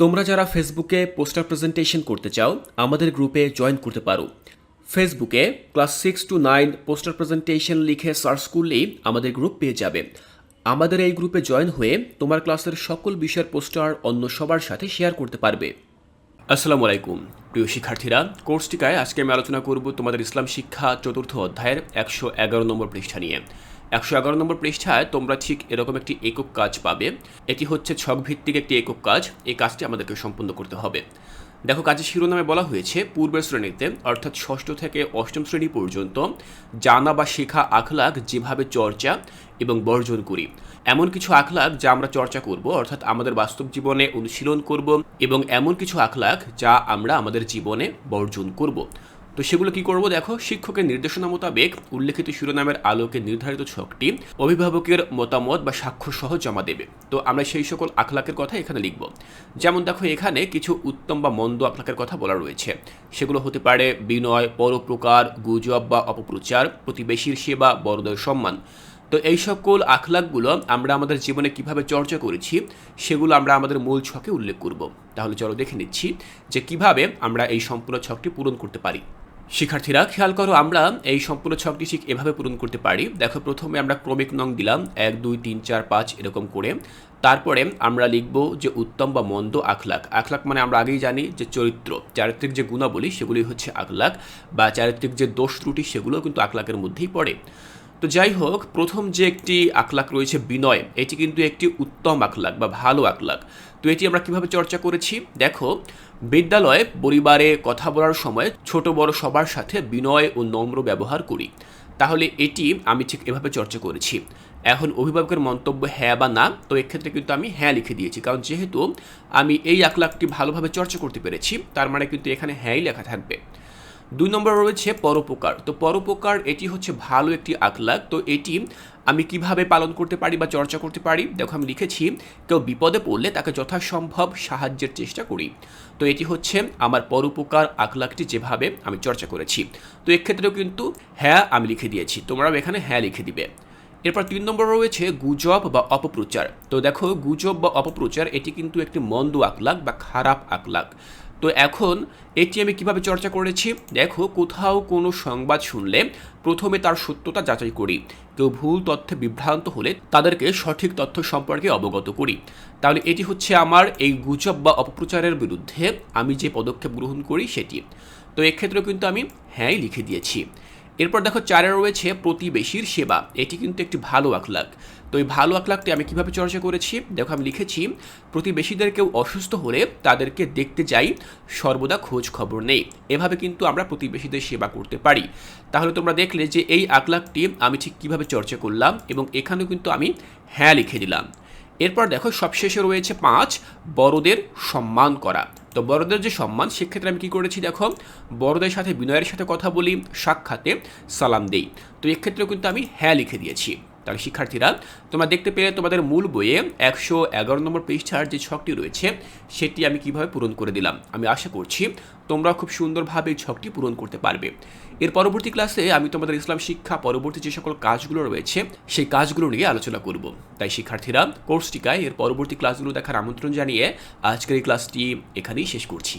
তোমরা যারা ফেসবুকে পোস্টার প্রেজেন্টেশন করতে চাও, আমাদের গ্রুপে জয়েন করতে পারো। ফেসবুকে class six to nine poster presentation লিখে সার্চ করলেই আমাদের গ্রুপ পেয়ে যাবে। আমাদের এই গ্রুপে জয়েন হয়ে তোমার ক্লাসের সকল বিষয়ের পোস্টার অন্য সবার সাথে শেয়ার করতে পারবে। আসসালামু আলাইকুম। প্রিয় শিক্ষার্থীরা কোর্স টিকায় আজকে আমি আলোচনা করব তোমাদের ইসলাম শিক্ষা চতুর্থ অধ্যায়ের একশো এগারো নম্বর পৃষ্ঠা নিয়ে। একশো এগারো নম্বর পৃষ্ঠায় তোমরা ঠিক এরকম একটি একক কাজ পাবে। এটি হচ্ছে ছক ভিত্তিক একটি একক কাজ। এই কাজটি আমাদেরকে সম্পন্ন করতে হবে। দেখো, কাজের শিরোনামে বলা হয়েছে, পূর্বের শ্রেণীতে, অর্থাৎ ষষ্ঠ থেকে অষ্টম শ্রেণি পর্যন্ত জানা বা শেখা আখলাক যেভাবে চর্চা এবং বর্জন করি, এমন কিছু আখলাক যা আমরা চর্চা করব, অর্থাৎ আমাদের বাস্তব জীবনে অনুশীলন করব এবং এমন কিছু আখলাক যা আমরা আমাদের জীবনে বর্জন করব। তো সেগুলো কি করব দেখো? শিক্ষকের নির্দেশনা মোতাবেক উল্লেখিত শিরোনামের আলোকে নির্ধারিত ছকটি অভিভাবকের মতামত বা সাক্ষ্য সহ জমা দেবে। তো আমরা সেই সকল আখলাকের কথা এখানে লিখব। যেমন দেখো, এখানে কিছু উত্তম বা মন্দ আখলাকের কথা বলা রয়েছে। সেগুলো হতে পারে বিনয় পরপ্রকার গুজব বা অপপ্রচার, প্রতিবেশীর সেবা, বড়দের সম্মান। তো এই সকল আখলাকগুলো আমরা আমাদের জীবনে কীভাবে চর্চা করেছি, সেগুলো আমরা আমাদের মূল ছকে উল্লেখ করব। তাহলে চলো দেখে নিচ্ছি যে কীভাবে আমরা এই সম্পূর্ণ ছকটি পূরণ করতে পারি। শিক্ষার্থীরা, খেয়াল করো আমরা এই সম্পূর্ণ ছকটি ঠিক এভাবে পূরণ করতে পারি। দেখো, প্রথমে আমরা ক্রমিক নং দিলাম, এক, দুই, তিন, চার, পাঁচ, এরকম করে। তারপরে আমরা লিখব যে উত্তম বা মন্দ আখলাক। আখলাক মানে আমরা আগেই জানি যে চরিত্র। চারিত্রিক যে গুণাবলী সেগুলি হচ্ছে আখলাক, বা চারিত্রিক যে দোষ ত্রুটি সেগুলো কিন্তু আখলাকের মধ্যেই পড়ে। তো যাই হোক, প্রথম যে একটি আখলাক রয়েছে বিনয়, এটি কিন্তু একটি উত্তম আখলাক বা ভালো আখলাক তো এটি আমরা কীভাবে চর্চা করেছি? দেখো, বিদ্যালয়ে পরিবারে কথা বলার সময় ছোট বড় সবার সাথে বিনয় ও নম্র ব্যবহার করি। তাহলে এটি আমি ঠিক এভাবে চর্চা করেছি। এখন অভিভাবকের মন্তব্য হ্যাঁ বা না, তো এক্ষেত্রে কিন্তু আমি হ্যাঁ লিখে দিয়েছি, কারণ যেহেতু আমি এই আখলাকটি ভালোভাবে চর্চা করতে পেরেছি, তার মানে কিন্তু এখানে হ্যাঁই লেখা থাকবে। দুই নম্বর রয়েছে পরোপকার। তো পরোপকার এটি হচ্ছে ভালো একটি আখলাক তো এটি আমি কীভাবে পালন করতে পারি বা চর্চা করতে পারি, দেখো আমি লিখেছি, কেউ বিপদে পড়লে তাকে যথাসম্ভব সাহায্যের চেষ্টা করি। তো এটি হচ্ছে আমার পরোপকার আখলাকটি যেভাবে আমি চর্চা করেছি। তো এক্ষেত্রেও কিন্তু হ্যাঁ আমি লিখে দিয়েছি, তোমরাও এখানে হ্যাঁ লিখে দিবে। এরপর তিন নম্বর রয়েছে গুজব বা অপপ্রচার। তো দেখো, গুজব বা অপপ্রচার এটি কিন্তু একটি মন্দ আকলাক বা খারাপ আকলাক তো এখন এটি আমি কীভাবে চর্চা করেছি? দেখো, কোথাও কোনো সংবাদ শুনলে প্রথমে তার সত্যতা যাচাই করি। কেউ ভুল তথ্যে বিভ্রান্ত হলে তাদেরকে সঠিক তথ্য সম্পর্কে অবগত করি। তাহলে এটি হচ্ছে আমার এই গুজব বা অপপ্রচারের বিরুদ্ধে আমি যে পদক্ষেপ গ্রহণ করি সেটি। তো এক্ষেত্রেও কিন্তু আমি হ্যাঁই লিখে দিয়েছি। এরপর দেখো চারে রয়েছে প্রতিবেশীর সেবা। এটি কিন্তু একটি ভালো আখলাক তো এই ভালো আখলাকটি আমি কীভাবে চর্চা করেছি? দেখো, আমি লিখেছি, প্রতিবেশীদের কেউ অসুস্থ হলে তাদেরকে দেখতে যাই, সর্বদা খোঁজ খবর নেই। এভাবে কিন্তু আমরা প্রতিবেশীদের সেবা করতে পারি। তাহলে তোমরা দেখলে যে এই আখলাকটি আমি ঠিক কীভাবে চর্চা করলাম এবং এখানেও কিন্তু আমি হ্যাঁ লিখে দিলাম। এরপর দেখো, সবশেষে রয়েছে পাঁচ, বড়দের সম্মান করা। তো বড়দের যে সম্মান, সেক্ষেত্রে আমি কী করেছি দেখো, বড়দের সাথে বিনয়ের সাথে কথা বলি, সাক্ষাতে সালাম দেই। তো এক্ষেত্রেও কিন্তু আমি হ্যাঁ লিখে দিয়েছি। তাহলে শিক্ষার্থীরা, তোমরা দেখতে পেলে তোমাদের মূল বইয়ে একশো এগারো নম্বর পৃষ্ঠার যে ছকটি রয়েছে, সেটি আমি কীভাবে পূরণ করে দিলাম? আমি আশা করছি তোমরা খুব সুন্দরভাবে ছকটি পূরণ করতে পারবে। এর পরবর্তী ক্লাসে আমি তোমাদের ইসলাম শিক্ষা পরবর্তী যে সকল কাজগুলো রয়েছে, সেই কাজগুলো নিয়ে আলোচনা করব। তাই শিক্ষার্থীরা, কোর্স টিকায় এর পরবর্তী ক্লাসগুলো দেখার আমন্ত্রণ জানিয়ে আজকের এই ক্লাসটি এখানেই শেষ করছি।